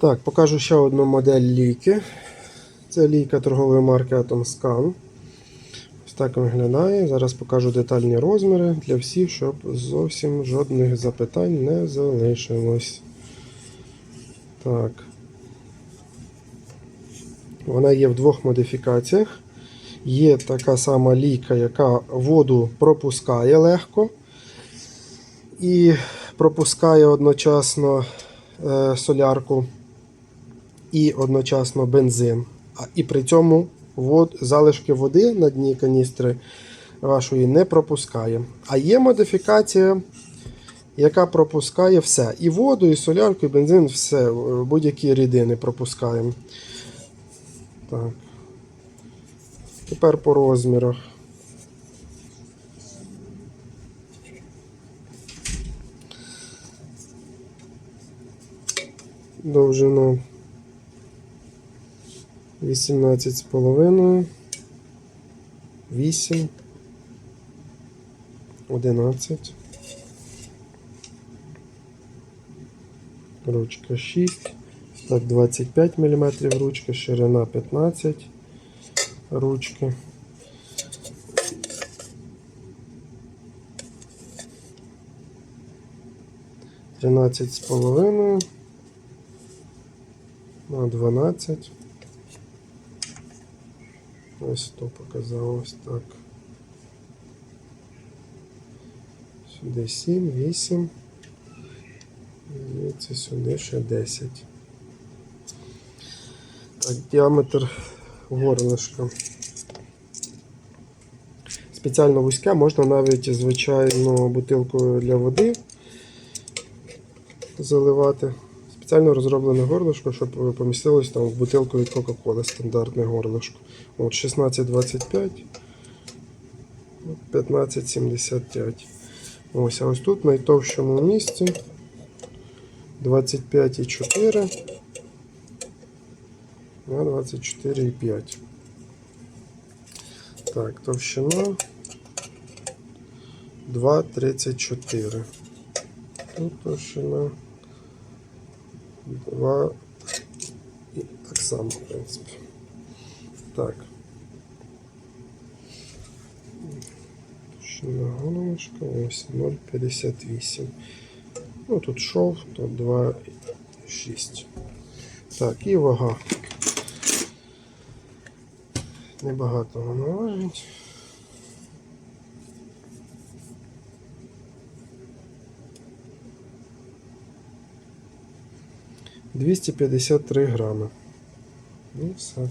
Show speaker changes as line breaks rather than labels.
Так, покажу ще одну модель ліки. Це лійка торгової марки AtomScan. Ось так виглядає. Зараз покажу детальні розміри для всіх, щоб зовсім жодних запитань не залишилось. Так. Вона є в двох модифікаціях. Є така сама лійка, яка воду пропускає легко. І пропускає одночасно е, солярку і одночасно бензин. І при цьому вод, залишки води на дні каністри вашої не пропускає. А є модифікація, яка пропускає все. І воду, і солярку, і бензин, все, е, будь-які рідини пропускаємо. Так. Тепер по розмірах. Довжина 18,5, 8, 11, ручка 6, так 25 мм ручка, ширина 15 ручки. Тринадцять з половиною. На 12. Ось то показав ось так. Сюди 7, 8. І це сюди ще 10. Так, діаметр горлишка. Спеціально вузьке, можна навіть звичайну бутилку для води заливати. Спеціально розроблене горлишко, щоб помістилось там в бутилку від Кока-Коли, стандартне горлишко. От 16,25, 15,75. Ось, а ось тут в найтовщому місці 25,4 на 24,5. Так, товщина 2,34. Тут товщина 2 і так само, в принципі. Так. Товщина головочка ось 0,58. Ну тут шов, то 2,6. Так, і вага. Небагато вона важить. Двісті п'ятдесят три грами. Ну все.